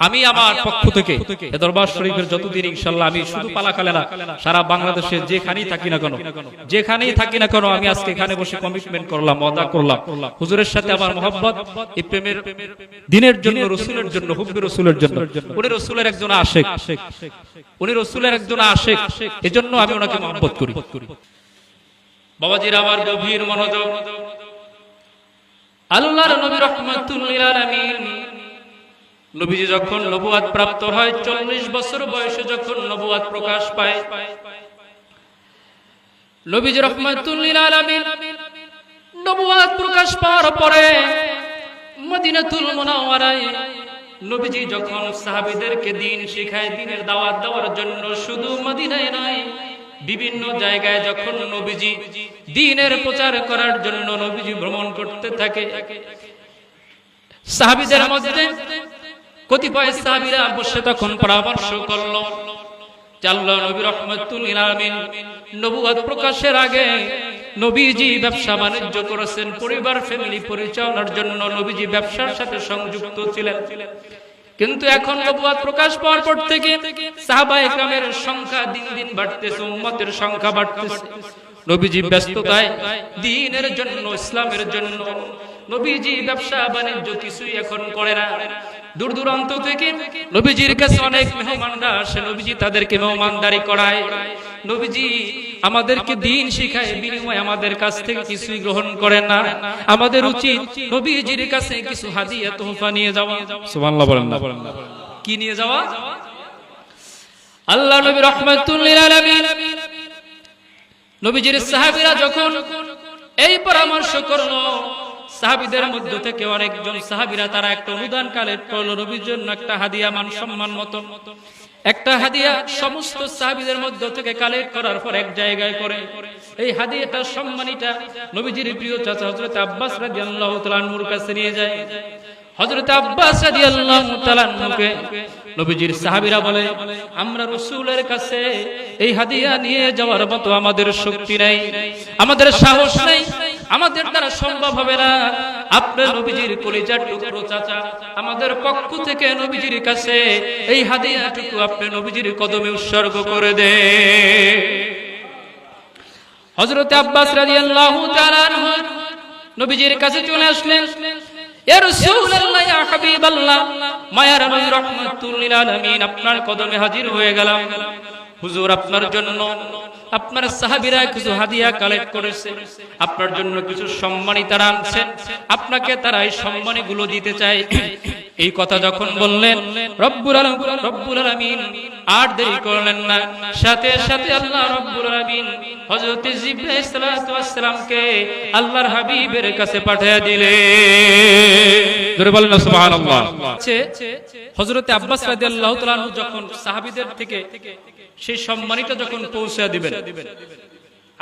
আমি আমার পক্ষ থেকে এ দরবার শরীফের যতদিন ইনশাআল্লাহ আমি শুধু পালাকালে না সারা বাংলাদেশে যেখানেই থাকি না কেন যেখানেই থাকি না কেন আমি আজকে এখানে বসে কমিটমেন্ট করলাম ওয়াদা করলাম। হুজুরের সাথে আমার মোহাম্মত এই প্রেমের দিনের জন্য রসুলের জন্য হুব্বে রসুলের জন্য। উনি রসুলের একজন আশেক। উনি রসুলের একজন আশেক। এজন্য আমি ওনাকে মোহাম্মত করি। বাবাজির আমার গভীর মনোযোগ। আল্লাহর নবী রহমাতুল লিল আলামিন নবীজি যখন নবুয়াত প্রাপ্ত হয়, চল্লিশ বছর বয়সে যখন নবুয়াত প্রকাশ পায়, নবীজি রহমাতুল্লিল আলামিন নবুয়াত প্রকাশ পাওয়ার পরে মদিনাতুল মুনাওয়ারায় নবীজি যখন সাহাবীদেরকে দিন শিখায়, দিনের দাওয়াত দেওয়ার জন্য শুধু মদিনায় নয়, বিভিন্ন জায়গায় যখন নবীজি দিনের প্রচার করার জন্য নবীজি ভ্রমণ করতে থাকে, সাহাবীদের মধ্যে কতিপয় সাহাবীরা বসে তখন পরামর্শ করল কিন্তু এখন নবুয়াত প্রকাশ পাওয়ার পর থেকে সাহাবা একরামের সংখ্যা দিন দিন বাড়তেছে, উম্মতের সংখ্যা বাড়তেছে। নবীজি ব্যস্ততায়, দিনের জন্য, ইসলামের জন্য নবীজি ব্যবসা বাণিজ্য কিছুই এখন করে না। দূর দূরান্ত থেকে নবীজির কাছে অনেক মেহমানরা আসে। নবীজি তাদেরকে মেহমানদারি করায়। নবীজি আমাদেরকে দিন শিখায় বিনিময় আমাদের কাছ থেকে কিছুই গ্রহণ করেন না। আমাদের উচিত নবীজির কাছে কিছু হাদিয়া তোহফা নিয়ে যাওয়া। সুবহানাল্লাহ বলেন না। কি নিয়ে যাওয়া? আল্লাহ নবী রহমাতুল্লিল আলামিন নবীজির সাহাবীরা যখন এই পরামর্শ করল সাহাবিদের মধ্য থেকে অনেকজন সাহাবিরা তারা একটা অনুদান কালেক্ট করল, নবীর জন্য একটা হাদিয়া মান সম্মান মতো। একটা হাদিয়া সমস্ত সাহাবিদের মধ্য থেকে কালেক্ট করার পর এক জায়গায় করে। এই হাদিয়াটা সম্মানিটা নবীজির প্রিয় চাচা হযরত আব্বাস রাদিয়াল্লাহু তাআলার কাছে নিয়ে যায়। হযরত আব্বাস রাদিয়াল্লাহু তাআলাকে নবীজির সাহাবীরা বলে, আমরা রাসূলের কাছে এই হাদিয়া নিয়ে যাওয়ার মতো আমাদের শক্তি নাই, আমাদের সাহস নাই আমাদের দ্বারা সম্ভব হবে না। আপনার নবীজির কলিজার টুকরো, চাচা, আমাদের পক্ষ থেকে নবীজির কাছে এই হাদিয়াটুকু আপনি নবীজির কদমে উৎসর্গ করে দে হযরত আব্বাস রাদিয়াল্লাহু তাআলা নবীজির কাছে চলে আসলেন। মায়ার নবী রাহমাতুল আপনার কদমে হাজির হয়ে গেলাম। হুজুর, আপনার জন্য আপনার সাহাবিরা কিছু হাদিয়া কালেক্ট করেছে। আপনার জন্য কিছু সম্মানী তারা আনছেন আপনাকে তারা এই সম্মানীগুলো দিতে চায়। এই কথা যখন বললেন রব্বুল রব্বুল আলামিন আর দেরি করলেন না। সাথে সাথে আল্লাহ রব্বুল আলামিন হযরত জিবরাইল সাল্লাল্লাহু আল্লাহর হাবিবের কাছে পাঠিয়ে দিলে জোরে বলেন সুবহানাল্লাহ। হযরত আব্বাস রাদিয়াল্লাহু তাআলা যখন সাহাবীদের থেকে সেই সম্মানিত যখন পৌঁছে দিবেন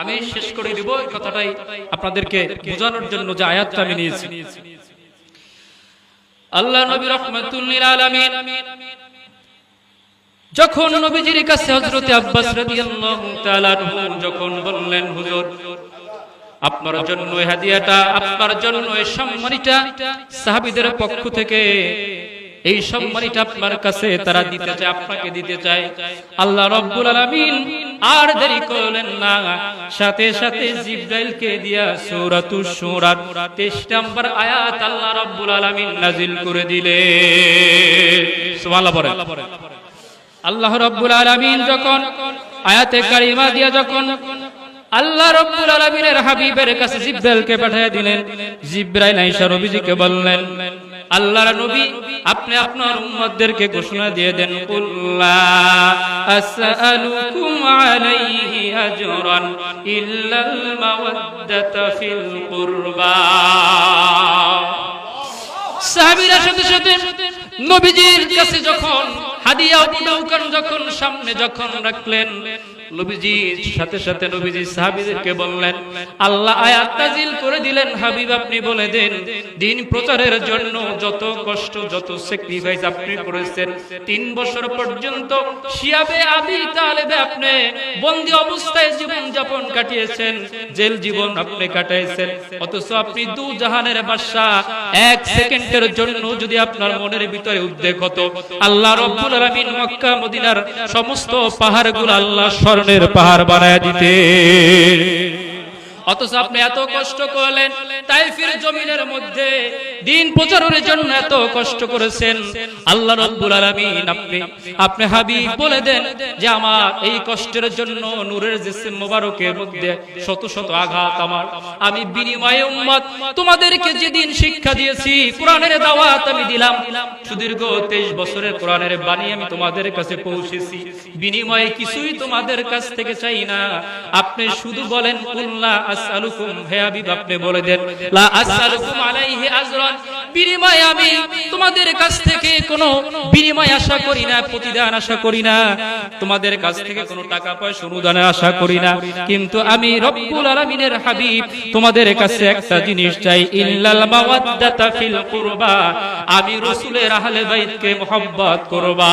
আমি শেষ করে দিব এই কথাটাই আপনাদেরকে বোঝানোর জন্য যে আয়াতটা আমি নিয়েছি। আল্লাহ নবী রহমাতুল্লিল আলামিন যখন নবীজির কাছে হযরত আব্বাস যখন বললেন, হুজুর, আপনার জন্য হাদিয়াটা, আপনার জন্য এই সম্মানিটা সাহাবীদের পক্ষ থেকে, এই সম্মানিটা আপনার কাছে তারা দিতে চায়, আপনাকে দিতে চায়। আল্লাহ রব্বুল আলামিন আর দেরি করলেন না। সাথে সাথে জিব্রাইলকে দিয়া সূরাতুশ শুরা 23 নম্বর আয়াত আল্লাহ রব্বুল আলামিন নাজিল করে দিলে। সুবহানাল্লাহ পড়েন। আল্লাহ রব্বুল আলামিন যখন আয়াতে কারিমা দিয়া যখন আল্লাহ রব্বুল আলামিনের হাবিবের কাছে জিব্রাইলকে পাঠিয়ে দিলেন, জিব্রাইল আয়েশা নবীজিকে বললেন আল্লাহর নবী, আপনি আপনার উম্মতদেরকে ঘোষণা দিয়ে দেন কুল্লা আসআলুকুম আলাইহি আজরান ইল্লাল মাওয়াদ্দাতা ফিল কুরবা। সাহাবীরা সাথে সাথে নবীজির কাছে যখন হাদিয়া উপঢৌকন যখন সামনে যখন রাখলেন বন্দি অবস্থায় জীবন যাপন কাটিয়েছেন, জেল জীবন আপনি কাটাইছেন, অথচ আপনি দু জাহানের বাদশা এক সেকেন্ডের জন্য যদি আপনার মনের ভিতরে উদ্বেগ হতো, আল্লাহ রব্বুল মদিনার সমস্ত পাহাড়গুলো আল্লাহ স্বর্ণের পাহাড় বানায় দিতে অথচ আপনি এত কষ্ট করলেন তাইফের জমিনের মধ্যে দিন প্রচারের জন্য এত কষ্ট করেছেন। আল্লাহ রব্বুল আলামিন আপনি আপনি হাবিব বলে দেন যে আমার এই কষ্টের জন্য নূরের জিসিম মোবারকের মধ্যে শত শত আঘাত আমার। আমি বিনিময়ে উম্মত তোমাদেরকে যেদিন শিক্ষা দিয়েছি কোরআনের দাওয়াত আমি দিলাম। সুদীর্ঘ 23 বছরের কোরআনের বাণী আমি তোমাদের কাছে পৌঁছেছি। বিনিময়ে কিছুই তোমাদের কাছ থেকে চাই না। আপনি শুধু বলেন কুল্লা আসআলুকুম হে হাবিব বলে দেন, লা আসআলুকুম আলাইহি আজরান, বিনিময়ে আমি তোমাদের কাছ থেকে কোনো বিনিময় আশা করি না, প্রতিদান আশা করি না, তোমাদের কাছ থেকে কোনো টাকা পয়সা অনুদানের আশা করি না, কিন্তু আমি রব্বুল আলামিনের হাবিব, তোমাদের কাছে একটা জিনিস চাই, ইল্লাল মাওয়াদ্দাতা ফিল কুরবা, আমি রাসূলের আহলে বাইতকে মোহাব্বত করবা।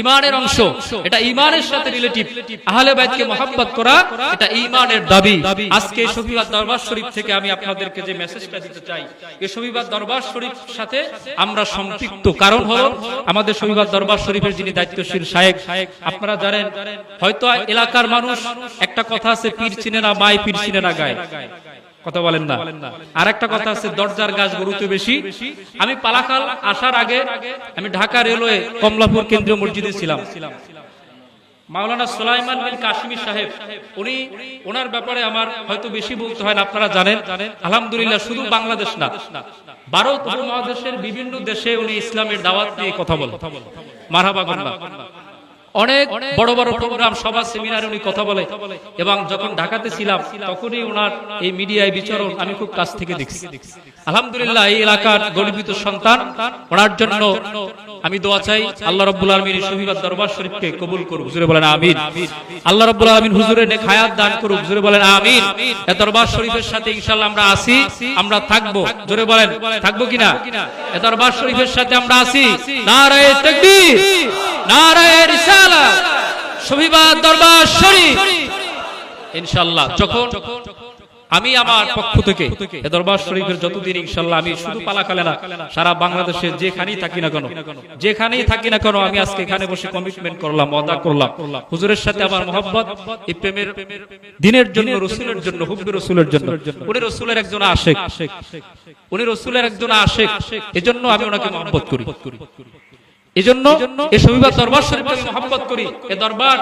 ইমানের অংশ। এটা ইমানের সাথে রিলেটিভ আহলে বাইতকে মোহাব্বত করা, এটা ইমানের দাবি। আজকে শফিবাদ দরবার শরীফ থেকে আমি আপনাদেরকে যে মেসেজটা দিতে চাই এই শফিবাদ দরবার শরীফ সাথে আমরা সম্পৃক্ত। কারণ হলো, আমাদের শফিবাদ দরবার শরীফের যিনি দায়িত্বশীল সাহেব আপনারা জানেন, হয়তো এলাকার মানুষ একটা কথা আছে, পীর চিনে না মাই পীর চিনে না গায়। কথা বলেন না। আর একটা কথা আছে, দরজার গাছ গরুতে বেশি। আমি পালাখাল আসার আগে আমি ঢাকা রেলওয়ে কমলাপুর কেন্দ্রীয় মসজিদে ছিলাম। মাওলানা সুলাইমান বিন কাশ্মীর সাহেব, উনি, ওনার ব্যাপারে আমার হয়তো বেশি বলতে হয় না, আপনারা জানেন। আলহামদুলিল্লাহ, শুধু বাংলাদেশ না, ভারত উপমহাদেশের বিভিন্ন দেশে উনি ইসলামের দাওয়াত নিয়ে কথা বলেন। মারহাবা অনেক বড় বড় প্রোগ্রাম সভা সেমিনারে উনি কথা বলে। এবং যখন ঢাকাতে ছিলাম, তখনই ওনার এই মিডিয়ায় বিচরণ আমি খুব কাছ থেকে দেখছি। আলহামদুলিল্লাহ, এই এলাকার গর্বিত সন্তান। ওনার জন্য আমি দোয়া চাই, আল্লাহ রব্বুল আলমীর শহীদ দরবার শরীফকে কবুল করুক। হুজুরে বলেন আমিন। আল্লাহ রব্বুল আলমিন হুজুরের নেক হায়াত দান করুক। হুজুরে বলেন আমিন। এ দরবার শরীফের সাথে ইনশাআল্লাহ আমরা আসি আমরা থাকব। জোরে বলেন, থাকব কিনা? এ দরবার শরীফের সাথে আমরা আসি নারায়ে তাকবীর। আমি আমার পক্ষ থেকে দরবার শরীফের যতদিন ইনশাল্লাহ আমি শুধু পালাকালে না, সারা বাংলাদেশে যেখানেই থাকি না কেন, যেখানেই থাকি না কেন আমি আজকে এখানে বসে কমিটমেন্ট করলাম, ওয়াদা করলাম। হুজুরের সাথে আমার মোহাম্মত এই প্রেমের দিনের জন্য, রসুলের জন্য, হুব্বে রসুলের জন্য। উনি রসুলের একজন আশেক। উনি রসুলের একজন আশেক। এজন্য আমি ওনাকে মোহাম্মত করি। এজন্য এ শহীদ দরবার শরীফকে আমি মহব্বত করি। এ দরবার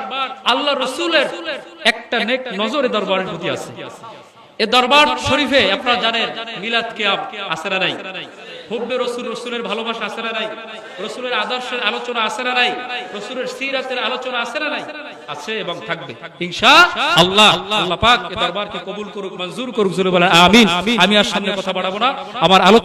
আল্লাহ রসুলের একটা নেক নজর দরবারের প্রতি আছে। এ দরবার শরীফে আপনারা জানেন মিলাদ কিয়াম আছে না নাই। হুব্বে রসুল রসুলের ভালোবাসা না নাই। রসুলের আদর্শের আলোচনা না নাই। রসুলের সিরাতের আলোচনা না নাই। আছে এবং থাকবে। ইনশা আল্লাহ। আল্লাহ পাক এ দরবারকে কবুল করুক মঞ্জুর করুক জোরে বলে আমিন। আমি আর সামনে কথা বাড়াবো না। আমার আলোচনা